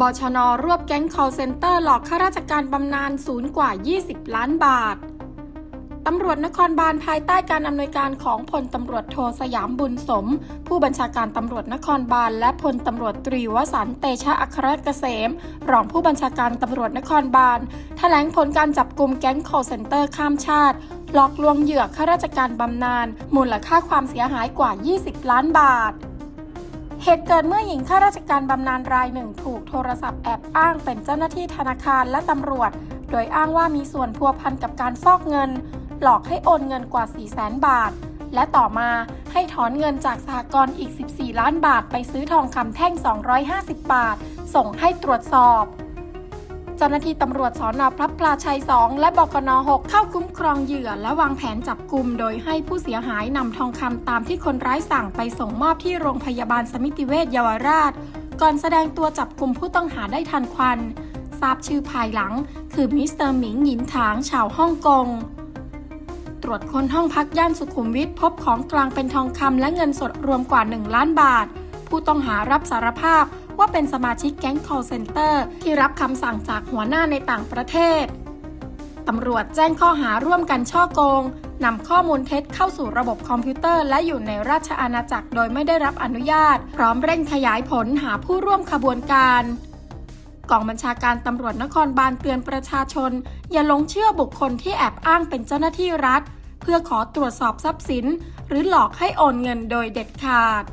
บชนรวบแก๊ง call center หลอกข้าราชการบำนาญศูนย์กว่า 20 ล้านบาท ตำรวจนครบาลภายใต้การอำนวยการของพลตำรวจโทสยามบุญสม ผู้บัญชาการตำรวจนครบาลและพลตำรวจตรีวสันเตชะอัครเกษม รองผู้บัญชาการตำรวจนครบาลแถลงผลการจับกลุ่มแก๊ง call center ข้ามชาติ หลอกลวงเหยื่อข้าราชการบำนาญมูลค่าความเสียหายกว่า 20 ล้านบาท เหตุเกิดเมื่อหญิงข้าราชการบำนาญรายหนึ่งถูกโทรศัพท์แอบอ้างเป็นเจ้าหน้าที่ธนาคารและตำรวจ โดยอ้างว่ามีส่วนพัวพันกับการฟอกเงิน หลอกให้โอนเงินกว่า 4 0 0แสนบาท และต่อมาให้ถอนเงินจากสหกรณ์อีก 14 ล้านบาท ไปซื้อทองคำแท่ง 250 บาท ส่งให้ตรวจสอบ เจ้าหน้าที่ตำรวจสอนอพระพลาชัย 2 และบกน 6 เข้าคุ้มครองเหยื่อ และวางแผนจับกลุ่มโดยให้ผู้เสียหายนำทองคำตามที่คนร้ายสั่งไปส่งมอบที่โรงพยาบาลสมิติเวชเยาวราช ก่อนแสดงตัวจับกลุ่มผู้ต้องหาได้ทันควัน ทราบชื่อภายหลัง คือมิสเตอร์หมิงหยินถางชาวฮ่องกงตรวจค้นห้องพักย่านสุขุมวิทพบของกลางเป็นทองคำและเงินสดรวมกว่า 1 ล้านบาท ผู้ต้องหารับสารภาพ ว่าเป็นสมาชิกแก๊ง call center ที่รับคำสั่งจากหัวหน้าในต่างประเทศ ตำรวจแจ้งข้อหาร่วมกันช่อโกงนำข้อมูลเท็จเข้าสู่ระบบคอมพิวเตอร์ และอยู่ในราชอาณาจักรโดยไม่ได้รับอนุญาต พร้อมเร่งขยายผลหาผู้ร่วมขบวนการกองบัญชาการตำรวจนครบาลเตือนประชาชน อย่าหลงเชื่อบุคคลที่แอบอ้างเป็นเจ้าหน้าที่รัฐ เพื่อขอตรวจสอบทรัพย์สิน หรือหลอกให้โอนเงินโดยเด็ดขาด